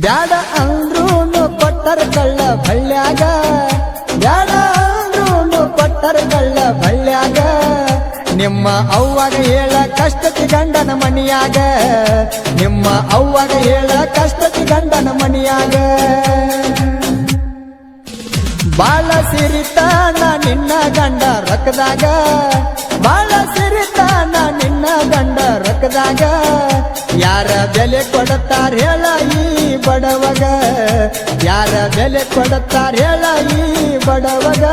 ಬ್ಯಾಡ ಅಂದ್ರೂನು ಕೊಟ್ಟರ ಕಳ್ಳ ಬಳ್ಳ್ಯಾಗ. ಬ್ಯಾಡ ಅಂದ್ರೂನು ಕೊಟ್ಟರ ಕಳ್ಳ ಬಳ್ಳ್ಯಾಗ. ನಿಮ್ಮ ಅವ್ವಾಗ ಹೇಳ ಕಷ್ಟತಿ ಗಂಡನ ಮನಿಯಾಗ. ನಿಮ್ಮ ಅವ್ವಾಗ ಹೇಳ ಕಷ್ಟತಿ ಗಂಡನ ಮನಿಯಾಗ. ಬಾಳ ಸಿರಿತಾನ ನಿನ್ನ ಗಂಡ ರಕ್ಕದಾಗ. ಬಾಳ ಸಿರಿತಾನ ನಿನ್ನ ಗಂಡ ರೊಕ್ಕದಾಗ. ಯಾರ ಬೆಲೆ ಕೊಡುತ್ತಾರ ಹೇಳ ಈ ಬಡವಗ. ಯಾರ ಬೆಲೆ ಕೊಡುತ್ತಾರ ಹೇಳ ಈ ಬಡವಗ.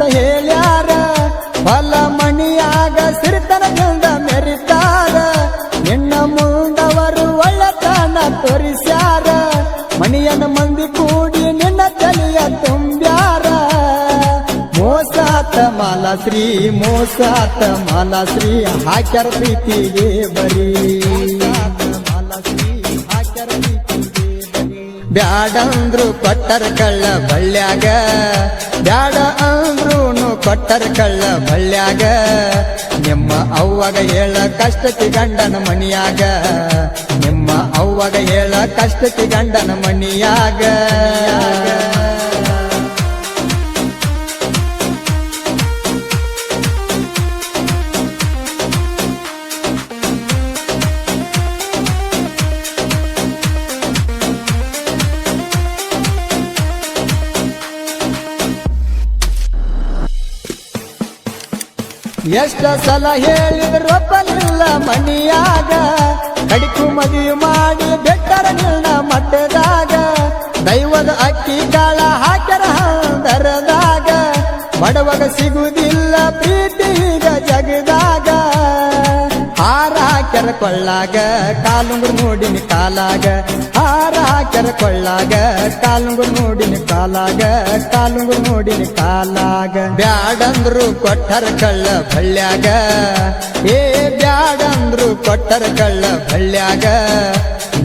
ಹುಡುಗಂತ ಹೇಳ್ಯಾರ. ಬಲ ಮಣಿಯಾಗ ಸಿರಿತನದಿಂದ ಮೆರಿತಾರ. ನಿನ್ನ ಮುಂದವರು ಒಳ್ಳೆತನ ತೋರಿಸ್ಯಾರ. ಮಣಿಯನ ಮಂದಿ ಕೂಡಿ ನಿನ್ನ ತಲೆಯ ತುಂಬ್ಯಾರ. ಮೋಸಾತ ಮಾಲಾಶ್ರೀ ಮೋಸಾತ ಮಾಲಾಶ್ರೀ, ಹಾಕ್ಯಾರ ಪ್ರೀತಿಗೆ ಬರೀ. ಬ್ಯಾಡಂದ್ರು ಕೊಟ್ಟರ ಕಳ್ಳ ಬಳ್ಳ್ಯಾಗ. ಬ್ಯಾಡ ಅಂದ್ರೂನು ಕೊಟ್ಟರ ಕಳ್ಳ ಬಳ್ಳ್ಯಾಗ. ನಿಮ್ಮ ಅವ್ವಾಗ ಹೇಳ ಕಷ್ಟತಿ ಗಂಡನ ಮಣಿಯಾಗ ನಿಮ್ಮ ಅವ್ವಾಗ ಹೇಳ ಕಷ್ಟತಿ ಗಂಡನ ಮನಿಯಾಗ. ಎಷ್ಟ ಸಲ ಹೇಳಿದ್ರು ಒಬ್ಬನಿಲ್ಲ ಮನಿಯಾಗ ಕಡಿಕು ಮದುವೆ ಮಾಡಿ ಬೆಟ್ಟರ ನಿಲ್ಲ ಮಟ್ಟದಾಗ. ದೈವದ ಅಕ್ಕಿ ಕಾಳ ಹಾಕರ ದರದಾಗ ಬಡವಗ ಸಿಗುವುದಿಲ್ಲ ಪ್ರೀತಿ ಈಗ ಜಗದಾಗ. ಹಾರ ಹಾಕ್ಯರ ಕೊಳ್ಳಾಗ ಕಾಲು ನೋಡಿನಿ ಕಾಲಾಗ. ಕೊಳ್ಳಾಗ, ಕಾಲುಂಗು ನೋಡಿನ ಕಾಲಾಗ, ಕಾಲುಂಗು ಮೂಡಿನ ಕಾಲಾಗ. ಬ್ಯಾಡಂದ್ರು ಕೊಟ್ಟರ ಕಳ್ಳ ಬಳ್ಳ್ಯಾಗ. ಏ, ಬ್ಯಾಡಂದ್ರು ಕೊಟ್ಟರ ಕಳ್ಳ ಬಳ್ಳ್ಯಾಗ.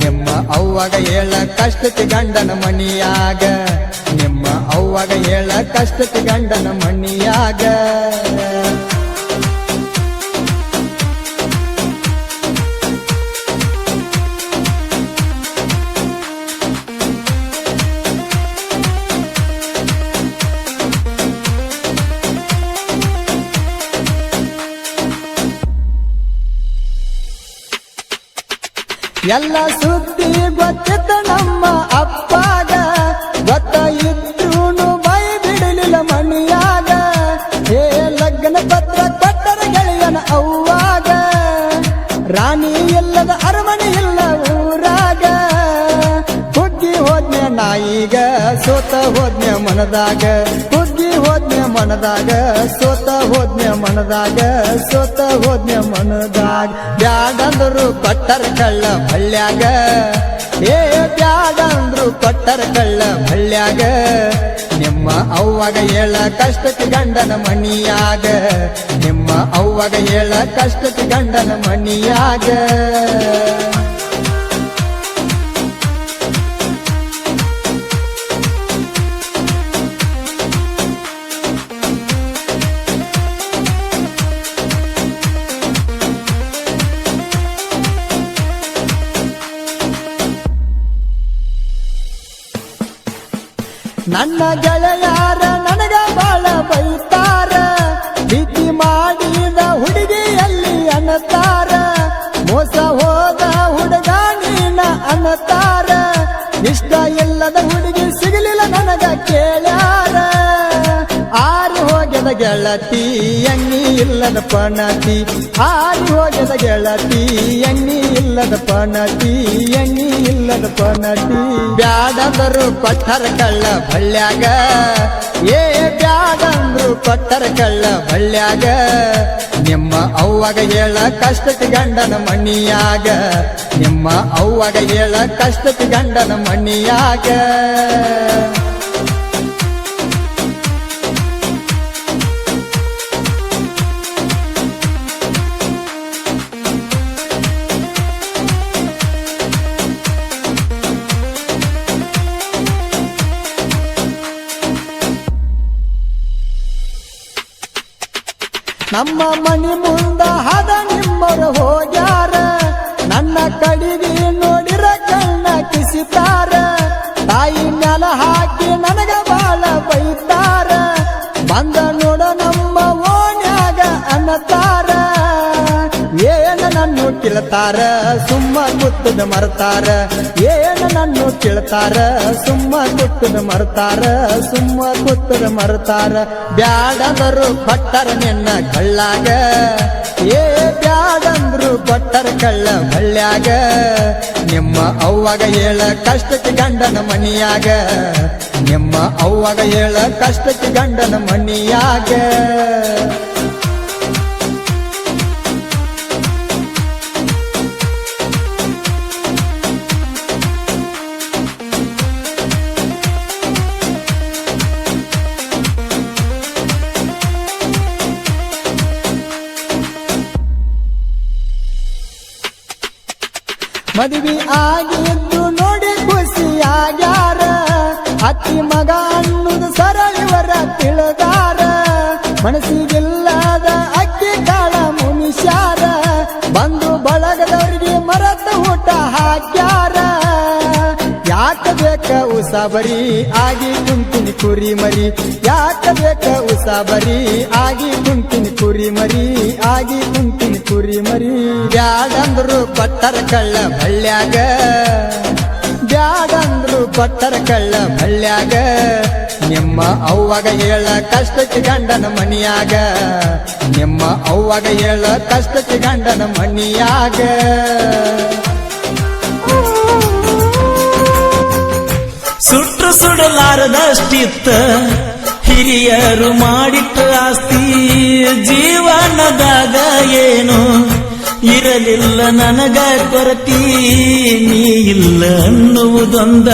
ನಿಮ್ಮ ಅವ್ವಾಗ ಹೇಳ ಕಷ್ಟತಿ ಗಂಡನ ಮಣಿಯಾಗ. ನಿಮ್ಮ ಅವ್ವಾಗ ಹೇಳ ಕಷ್ಟತಿ ಗಂಡನ ಮನಿಯಾಗ ಎಲ್ಲ ಸುದ್ದಿ ಗೊತ್ತಿದ್ದ ನಮ್ಮ ಅಪ್ಪಾಗ. ಗೊತ್ತ ಇದ್ರೂನು ಬೈ ಬಿಡಲಿಲ್ಲ ಮಣಿಯಾಗ. ಹೇ ಲಗ್ನ ಪತ್ರ ಕೊಟ್ಟರ ಗೆಳೆಯನ ಅವ್ವಾಗ. ರಾಣಿ ಇಲ್ಲದ ಅರಮನೆ ಇಲ್ಲ ಊರಾಗ. ಹುಗ್ಗಿ ಹೋದ್ನೆ ನಾಯಿಗ, ಸೋತ ಹೋದ್ನೆ ಮನದಾಗ. ಮನದಾಗ, ಸೋತ ಹೋದ್ನೆ ಮನದಾಗ, ಸೋತ ಹೋದ್ನೆ ಮನದಾಗ. ಬ್ಯಾಡಂದ್ರು ಕೊಟ್ಟರ ಕಳ್ಳ ಬಳ್ಳ್ಯಾಗ ಏ, ಬ್ಯಾಡಂದ್ರು ಕೊಟ್ಟರ ಕಳ್ಳ ಮಲ್ಯಾಗ. ನಿಮ್ಮ ಅವ್ವಾಗ ಹೇಳ ಕಷ್ಟಕ್ಕೆ ಗಂಡನ ಮಣಿಯಾಗ ನಿಮ್ಮ ಅವ್ವಾಗ ಹೇಳ ಕಷ್ಟಕ್ಕೆ ಗಂಡನ ಮನಿಯಾಗ. ನನ್ನ ಗೆಳೆಯಾರ ನನಗ ಬಾಳ ಬೈತಾರ. ಪ್ರೀತಿ ಮಾಡಿದ ಹುಡುಗಿಯಲ್ಲಿ ಅನ್ನತಾರ. ಮೋಸ ಹೋದ ಹುಡುಗ ನೀನ ಅನ್ನತಾರ. ಇಷ್ಟ ಇಲ್ಲದ ಹುಡುಗಿ ಸಿಗಲಿಲ್ಲ ನನಗ ಹೋಗ್ಯದ ಗೆಳತಿ, ಎಣ್ಣಿ ಇಲ್ಲದ ಪಣತಿ. ಹಾರಿ ಹೋಗದ ಗೆಳತಿ, ಎಣ್ಣಿ ಇಲ್ಲದ ಪಣತಿ, ಎಣ್ಣಿ ಇಲ್ಲದ ಪಣತಿ. ಬ್ಯಾಡಂದರು ಪಟ್ಟರ ಕಳ್ಳ ಬಳ್ಳ್ಯಾಗ ಏ, ಬ್ಯಾಡಂದ್ರು ಪಟ್ಟರ ಕಳ್ಳ ಬಳ್ಳ್ಯಾಗ ನಿಮ್ಮ ಅವ್ವಾಗ ಹೇಳ ಕಷ್ಟಕ್ಕೆ ಗಂಡನ ಮಣಿಯಾಗ ನಿಮ್ಮ ಅವ್ವಾಗ ಹೇಳ ಕಷ್ಟಕ್ಕೆ ಗಂಡನ ಮಣಿಯಾಗ ನಮ್ಮ ಮನಿ ಮುಂದ ಹದ ನಿಮ್ಮರು ಹೋಗ್ಯಾರ. ನನ್ನ ಕಡಿಗೆ ನೋಡಿರ ಕಣ್ಣ ಕಿಸಿತಾರ. ತಾಯಿ ನೆಲ ಹಾಕಿ ನನಗ ಬಾಳ ಬೈತಾರ. ಬಂದ ಕೇಳ್ತಾರ, ಸುಮ್ಮ ಮುತ್ತದ ಮರ್ತಾರ. ಏನ ನನ್ನು ತಿಳ್ತಾರ ಸುಮ್ಮ ಮುತ್ತದ ಮರ್ತಾರ, ಸುಮ್ಮ ಮುತ್ತದ ಮರ್ತಾರ. ಬ್ಯಾಡಂದರು ಪಟ್ಟರ ನಿನ್ನ ಕಳ್ಳಾಗ. ಏ ಬ್ಯಾಡಂದ್ರು ಪಟ್ಟರ ಕಳ್ಳ ಬಳ್ಳ್ಯಾಗ ನಿಮ್ಮ ಅವ್ವಾಗ ಹೇಳ ಕಷ್ಟಕ್ಕೆ ಗಂಡನ ಮನಿಯಾಗ. ನಿಮ್ಮ ಅವ್ವಾಗ ಹೇಳ ಕಷ್ಟಕ್ಕೆ ಗಂಡನ ಮನಿಯಾಗ. ಮದುವೆ ಆಗಿದ್ದು ನೋಡಿ ಖುಷಿಯಾಗ್ಯಾರ ಅತ್ತಿ ಮಗ ಅನ್ನುದು ಸರಳಿವರ ತಿಳಿದಾರ. ಮನಸ್ಸಿಗಿಲ್ಲದ ಉಸಾಬರಿ, ಆಗಿ ಕುಂತಿನಿ ಕುರಿ ಮರಿ ಯಾಕ ಬೇಕ ಉಸಾಬರಿ, ಆಗಿ ಕುಂತಿನಿ ಕುರಿ ಮರಿ ಆಗಿ ಕುಂತಿನಿ ಕುರಿ ಮರಿ ಬ್ಯಾಡಂದ್ರು ಪಟ್ಟರ ಕಳ್ಳ ಬಳ್ಳ್ಯಾಗ ಬ್ಯಾಡಂದ್ರು ಪಟ್ಟರ ಕಳ್ಳ ಬಳ್ಳ್ಯಾಗ ನಿಮ್ಮ ಅವ್ವಾಗ ಹೇಳ ಕಷ್ಟಕ್ಕೆ ಗಂಡನ ಮನಿಯಾಗ. ನಿಮ್ಮ ಅವ್ವಾಗ ಹೇಳ ಕಷ್ಟಕ್ಕೆ ಗಂಡನ ಮನಿಯಾಗ. ಸುಟ್ರು ಸುಡಲಾರದಷ್ಟಿತ್ತ ಹಿರಿಯರು ಮಾಡಿಟ್ಟ ಆಸ್ತಿ ಜೀವನದಾಗ ಏನು ಇರಲಿಲ್ಲ ನನಗ ಕೊರತಿ, ನೀ ಇಲ್ಲ ಅನ್ನುವುದೊಂದ.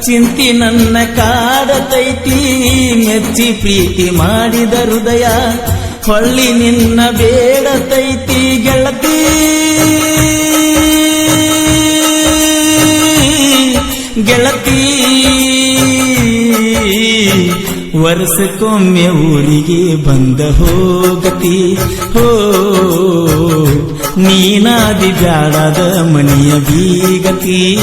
ಚಿಂತಿ ನನ್ನ ಕಾಡತೈತಿ ಮೆಚ್ಚಿ ಪ್ರೀತಿ ಮಾಡಿದ ಹೃದಯ. ಹೊಳ್ಳಿ ನಿನ್ನ ಬೇಡತೈತಿ ಗೆಳತಿ. ಗೆಳತಿ ವರ್ಷಕ್ಕೊಮ್ಮೆ ಊರಿಗೆ ಬಂದ ಹೋಗತಿ. ಹೋ ನೀನಾದಿ ಬ್ಯಾಡದ ಮನೆಯ ಬೀಗತಿ.